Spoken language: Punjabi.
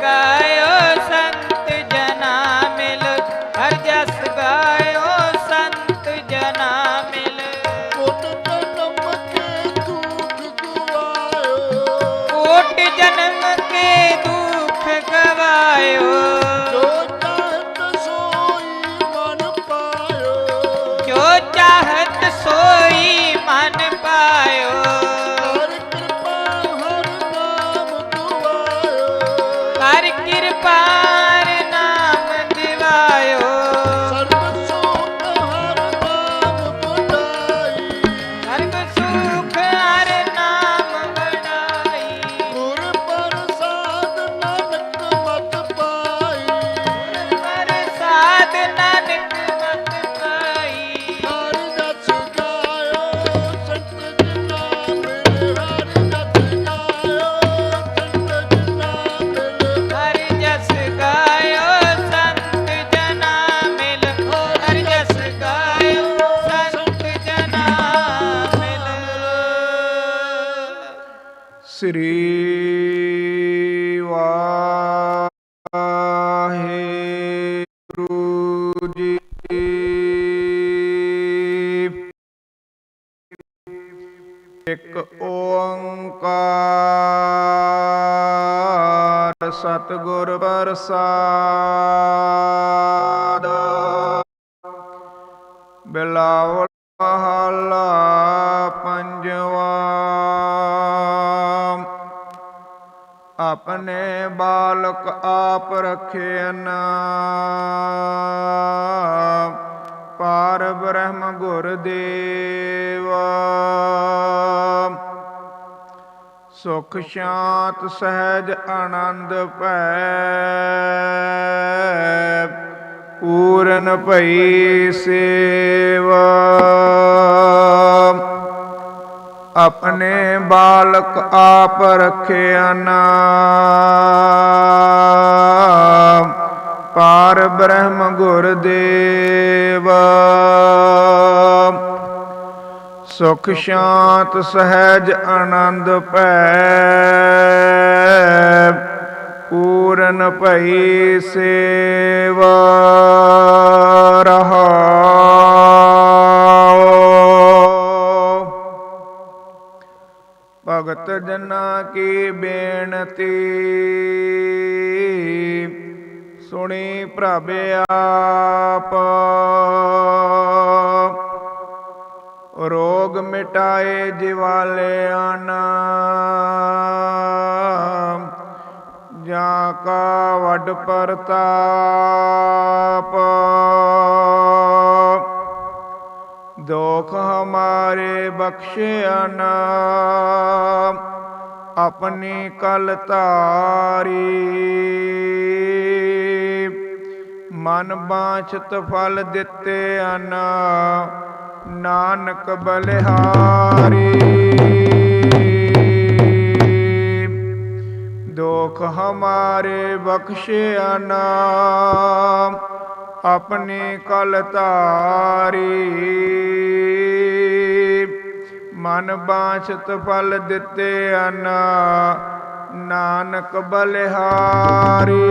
का ਕਿਰਪਾ ਸ੍ਰੀ ਵਾਹਿਗੁਰੂ ਜੀ ਇੱਕ ਓੰਕਾਰ ਸਤਿਗੁਰ ਪ੍ਰਸਾਦ ਬਿਲਾਵਲ ਆਪਣੇ ਬਾਲਕ ਆਪ ਰਖਿਆਨ ਪਾਰ ਬ੍ਰਹਮ ਗੁਰ ਦੇਵ। ਸੁਖ ਸ਼ਾਂਤ ਸਹਿਜ ਆਨੰਦ ਭੈ। ਪੂਰਨ ਭਈ ਸੇਵਾ। ਆਪਣੇ ਬਾਲਕ ਆਪ ਰਖਿਆ ਨਾਮ ਪਾਰ ਬ੍ਰਹਮ ਗੁਰ ਦੇਵ। ਸੁਖ ਸ਼ਾਂਤ ਸਹਿਜ ਆਨੰਦ ਭੈ। ਪੂਰਨ ਭਈ ਸੇਵਾ। ਰਹਾਉ ਭਗਤ ਜਨਾ ਕੀ ਬੇਨਤੀ? ਸੁਣੀ ਪ੍ਰਭ ਆਪ। ਰੋਗ ਮਿਟਾਏ ਜਿਵਾਲਿਆਂ ਜਾਂ ਕਾ ਵੱਡ ਪ੍ਰਤਾਪ। ਦੁਖ ਹਮਾਰੇ ਬਖਸ਼ਿਆ ਨਾ ਆਪਣੀ ਕਲ ਧਾਰੀ। ਮਨ ਬਾਛਤ ਫਲ ਦਿੱਤੇ ਅਨ। ਨਾਨਕ ਬਲਿਹਾਰੀ। ਦੁਖ ਹਮਾਰੇ ਬਖਸ਼ਿਆ ਨਾ ਆਪਣੀ ਕਲ ਧਾਰੀ ਮਨ ਬਾਛਤ ਫਲ ਦਿੱਤੇ ਅਨ ਨਾਨਕ ਬਲਿਹਾਰੀ